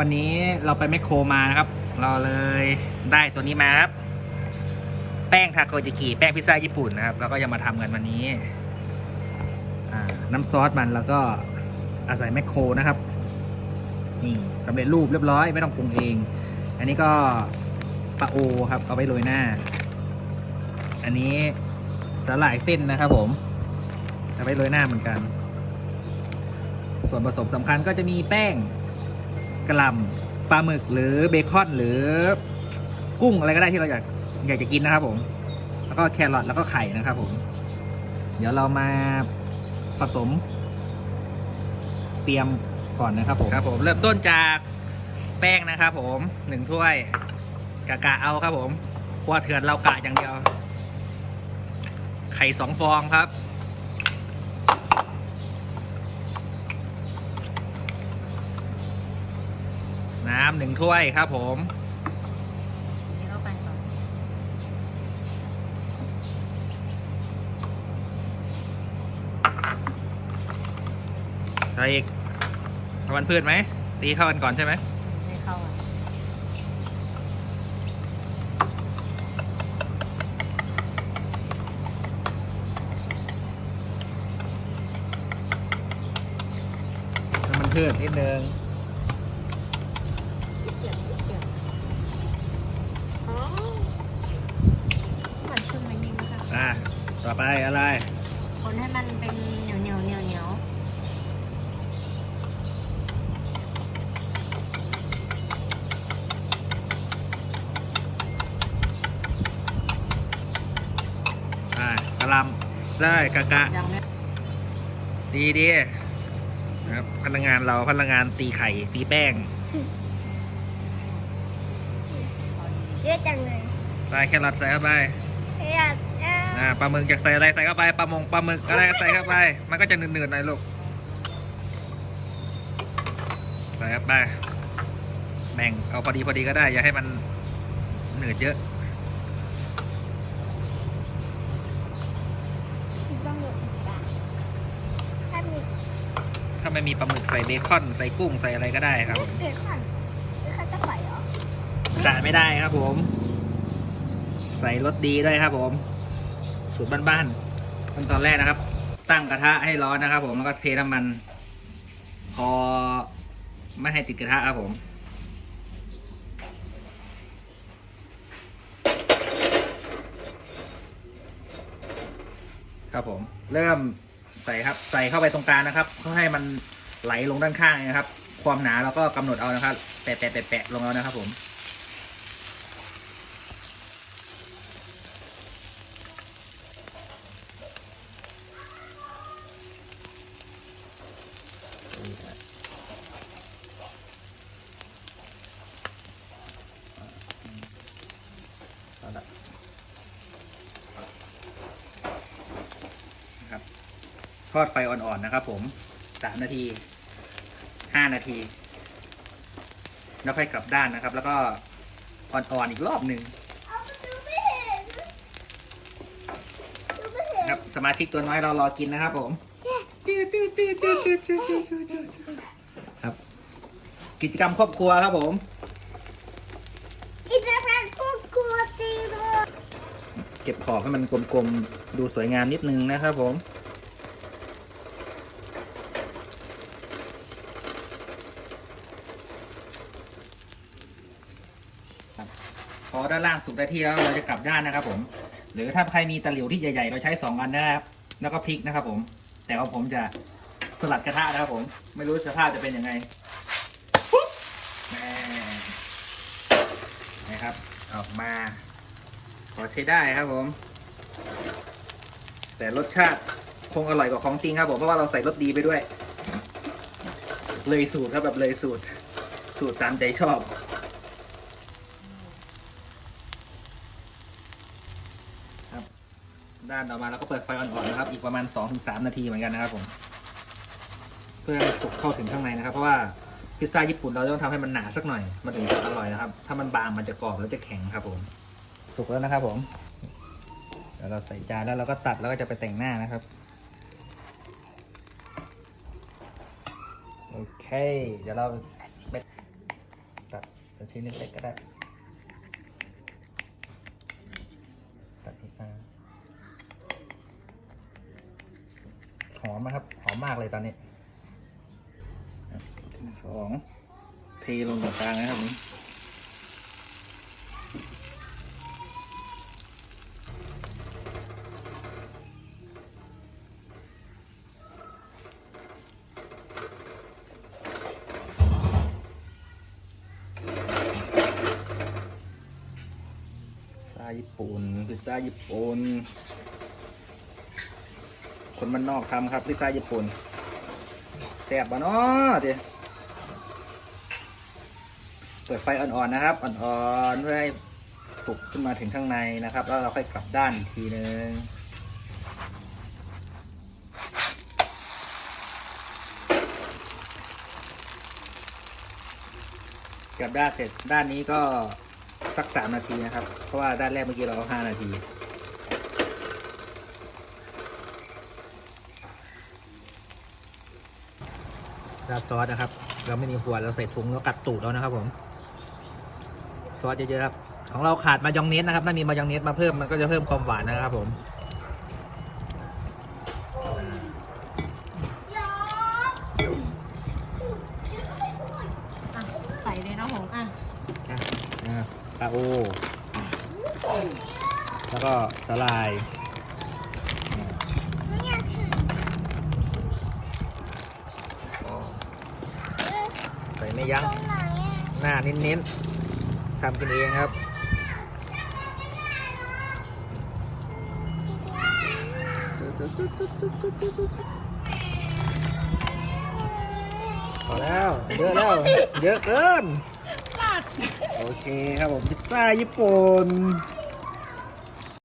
วันนี้เราไปแมคโครมานะครับ เราเลยได้ตัวนี้มาครับ แป้งทาโกจิกิแป้งพิซซ่าญี่ปุ่นนะครับเราก็จะมาทำกันวันนี้น้ำซอสมันแล้วก็อาศัยแมคโครนะครับ นี่สำเร็จรูปเรียบร้อยไม่ต้องปรุงเอง อันนี้ก็ปลาโอครับเอาไว้โรยหน้า อันนี้สาหร่ายเส้นนะครับผมเอาไว้โรยหน้าเหมือนกัน ส่วนผสมสำคัญก็จะมีแป้ง กระหล่ำปลาหมึกหรือเบคอนหรือกุ้งอะไรก็ได้ที่เราอยากอยากจะกินนะครับผม แล้วก็แครอทแล้วก็ไข่นะครับผม เดี๋ยวเรามาผสม เตรียมก่อนนะครับผมครับผม เริ่มต้นจากแป้งนะครับผมหนึ่งถ้วยกะกะเอาครับผมครัวเถื่อนเรากะอย่างเดียว ไข่สองฟองครับำหนึ่งถ้วยครับผมนี่เข้าไปก่อนใส่อีกน้ำมันพืชไหม ตีเข้ากันก่อนใช่ไหมให้เข้าอะน้ำมันพืชนิดนึง เกี่ยวเกี่ยวอ๋อเหมือนเครื่องมันยิงนะคะ อะ ต่อไปอะไร คนให้มันเป็นเหนียวเหนียวเหนียวเหนียวอ่ากระหลำได้กะกะ ยังไม่ดีดีนะครับพนักงานเราพนักงานตีไข่ ตีแป้ง เยอะจังเลยใส่แครอทใส่เข้าไปอยากเอา อ่าปลาหมึกอยากใส่อะไรใส่เข้าไปปลามงปลาหมึกอะไรก็ใส่เข้าไป มันก็จะหนืดๆหน่อยลูกใส่เข้าไปแบ่งเอาพอดีพอดีก็ได้ อย่าให้มันหนืดเยอะต้องหยุดกันถ้ามีถ้าไม่มีปลาหมึกใส่เบคอนใส่กุ้งใส่อะไรก็ได้ครับเบคอนเบคอนจะใส่เหรอขาดไม่ได้ครับผม ใส่รสดีด้วยครับผม สูตรบ้านๆขั้นตอนแรกนะครับ ตั้งกระทะให้ร้อนนะครับ ผมแล้วก็เทน้ำมัน พอไม่ให้ติดกระทะครับผมครับผมเริ่มใส่ครับ ใส่เข้าไปตรงกลางนะครับเพื่อให้มันไหลลงด้านข้างนะครับ ความหนาเราก็กำหนดเอานะครับแปะแปะแปะแปะลงเอานะครับผม นะครับทอดไฟอ่อนๆนะครับ ผมสามนาทีห้านาที แล้วค่อยกลับด้านนะครับ แล้วก็อ่อนๆอีกรอบหนึ่งเอามันดูไม่เห็นดูไม่เห็นนะครับสมาชิกตัวน้อยเรารอกินนะครับ ผมครับ กิจกรรมครอบครัวครับผม กินอะไรก็กลัวจริงเลย เก็บขอบให้มันกลมๆ ดูสวยงามนิดนึงนะครับผม พอด้านล่างสุกได้ที่แล้วเราจะกลับด้านนะครับผม หรือถ้าใครมีตะหลิวที่ใหญ่ๆ เราใช้สองอันนะครับ แล้วก็พริกนะครับผม แต่ว่าผมจะสลัดกระทะนะครับผม ไม่รู้สภาพจะเป็นยังไงนะครับออกมา อใช้ได้ครับผม แต่รสชาติคงอร่อยกว่าของจริงครับผมเพราะว่าเราใส่รสดีไปด้วย เลยสูตรครับแบบเลยสูตร สูตรตามใจชอบ ครับ ด้านต่อมาเราก็เปิดไฟอ่อนๆนะครับ อีกประมาณ 2-3 นาทีเหมือนกันนะครับผม เพื่อให้สุกเข้าถึงข้างในนะครับ เพราะว่าพิซซ่าญี่ปุ่นเราต้องทำให้มันหนาสักหน่อยมันถึงจะอร่อยนะครับ ถ้ามันบางมันจะกรอบแล้วจะแข็งครับผม สุกแล้วนะครับผมเดี๋ยวเราใส่จานแล้วเราก็ตัดแล้วก็จะไปแต่งหน้านะครับโอเค เดี๋ยวเราไปชิ้นเล็กๆก็ได้ตัดอีกมาหอมนะครับ หอมมากเลยตอนนี้สองเทลงตรงกลางนะครับนี้ ญี่ปุ่น พิซซ่าญี่ปุ่น คนมันนอกทำครับ พิซซ่าญี่ปุ่นแซ่บบ่เนาะเดี๋ยวเปิดไฟอ่อนๆนะครับ อ่อนๆเพื่อให้สุกขึ้นมาถึงข้างในนะครับ แล้วเราค่อยกลับด้านอีกทีนึงกลับด้านเสร็จด้านนี้ก็ สักสามนาทีนะครับ เพราะว่าด้านแรกเมื่อกี้เราเอาห้านาที ราดซอสนะครับ เราไม่มีขวดเราใส่ถุงแล้วกัดตูดแล้วนะครับ ผม ซอสเยอะๆครับ ของเราขาดมายองเนสนะครับ ถ้ามีมายองเนสมาเพิ่มมันก็จะเพิ่มความหวานนะครับ ผม อะใส่เลยนะผมอะ อะนะครับ ปลาโอ แล้วก็สลายอะไม่อยากถือใส่ไม่ยั้งตรงไหนอะหน้าเน้นๆทำกินเองครับ พอแล้ว เยอะแล้ว เยอะเกิน โอเคครับผมพิซซ่าญี่ปุ่น